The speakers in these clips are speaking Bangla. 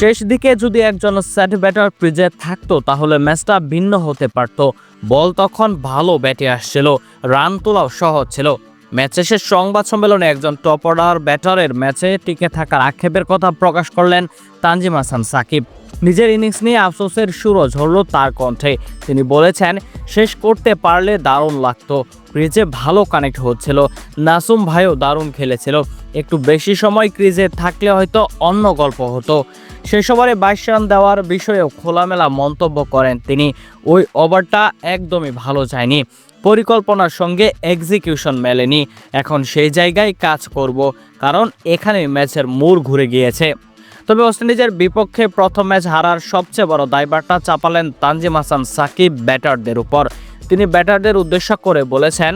শেষ দিকে যদি একজন সেট ব্যাটার ক্রিজে থাকতো, তাহলে ম্যাচটা ভিন্ন হতে পারত। বল তখন ভালো ব্যাটে আসছিল, রান তোলাও সহজ ছিল। ম্যাচ শেষে সংবাদ সম্মেলনে একজন টপ অর্ডার ব্যাটারের ম্যাচে টিকে থাকার আক্ষেপের কথা প্রকাশ করলেন তানজিম হাসান সাকিব। নিজের ইনিংস নিয়ে আফসোসের সুরও ঝরল তার কণ্ঠে। তিনি বলেছেন, শেষ করতে পারলে দারুণ লাগতো। ক্রিজে ভালো কানেক্ট হচ্ছিল। নাসুম ভাইও দারুণ খেলেছিল। একটু বেশি সময় ক্রিজে থাকলে হয়তো অন্য গল্প হতো। শেষ ওভারে বাইশ রান দেওয়ার বিষয়েও খোলামেলা মন্তব্য করেন তিনি। ওই ওভারটা একদমই ভালো যায়নি। পরিকল্পনার সঙ্গে এক্সিকিউশন মেলেনি। এখন সেই জায়গায় কাজ করব, কারণ এখানে ম্যাচের মোড় ঘুরে গিয়েছে। তবে ওয়েস্ট ইন্ডিজের বিপক্ষে প্রথম ম্যাচ হারার সবচেয়ে বড় দায়ভারটা চাপালেন তানজিম হাসান সাকিব ব্যাটারদের উপর। তিনি ব্যাটারদের উদ্দেশ্য করে বলেছেন,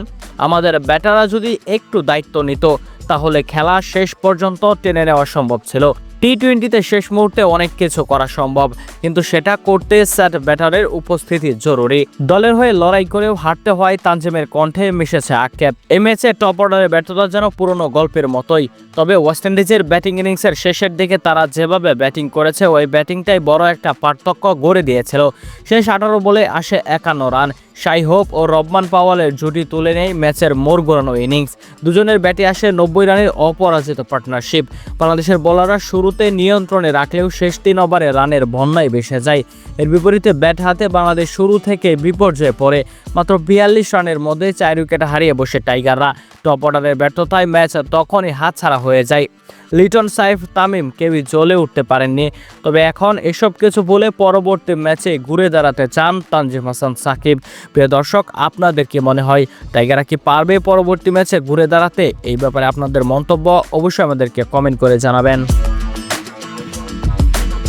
আমাদের ব্যাটাররা যদি একটু দায়িত্ব নিত, তাহলে খেলা শেষ পর্যন্ত টেনে নেওয়া সম্ভব ছিল। টি টোয়েন্টিতে শেষ মুহূর্তে অনেক কিছু করা সম্ভব, কিন্তু সেটা করতে সেট ব্যাটারের উপস্থিতি জরুরি। দলের হয়ে লড়াই করেও হারতে হয় তানজিমের কণ্ঠে মিশেছে আক্ষেপ। এই ম্যাচে টপ অর্ডারের ব্যর্থতা যেন পুরনো গল্পের মতোই। তবে ওয়েস্ট ইন্ডিজের ব্যাটিং ইনিংসের শেষের দিকে তারা যেভাবে ব্যাটিং করেছে, ওই ব্যাটিংটাই বড় একটা পার্থক্য গড়ে দিয়েছিল। শেষ আঠারো বলে আসে একান্ন রান। শাই হোপ ও রবমান পাওয়ালের জুটি তুলে নেয় ম্যাচের মোড় ঘোরানো ইনিংস। দুজনের ব্যাটে আসে নব্বই রানের অপরাজিত পার্টনারশিপ। বাংলাদেশের বোলাররা শুরুতে নিয়ন্ত্রণে রাখলেও শেষ তিন ওভারে রানের বন্যায় ভেসে যায়। এর বিপরীতে ব্যাট হাতে বাংলাদেশ শুরু থেকে বিপর্যয়ে পড়ে। মাত্র বিয়াল্লিশ রানের মধ্যে চার উইকেট হারিয়ে বসে টাইগাররা। টপ অর্ডারের ব্যর্থতায় ম্যাচ তখনই হাতছাড়া হয়ে যায়। লিটন সাইফ তামিম কেউই জ্বলে উঠতে পারেননি। তবে এখন এসব কিছু বলে পরবর্তী ম্যাচে ঘুরে দাঁড়াতে চান তানজিম হাসান সাকিব। প্রিয় দর্শক, আপনাদের কি মনে হয়, টাইগাররা কি পারবে পরবর্তী ম্যাচে ঘুরে দাঁড়াতে? এই ব্যাপারে আপনাদের মন্তব্য অবশ্যই আমাদেরকে কমেন্ট করে জানাবেন।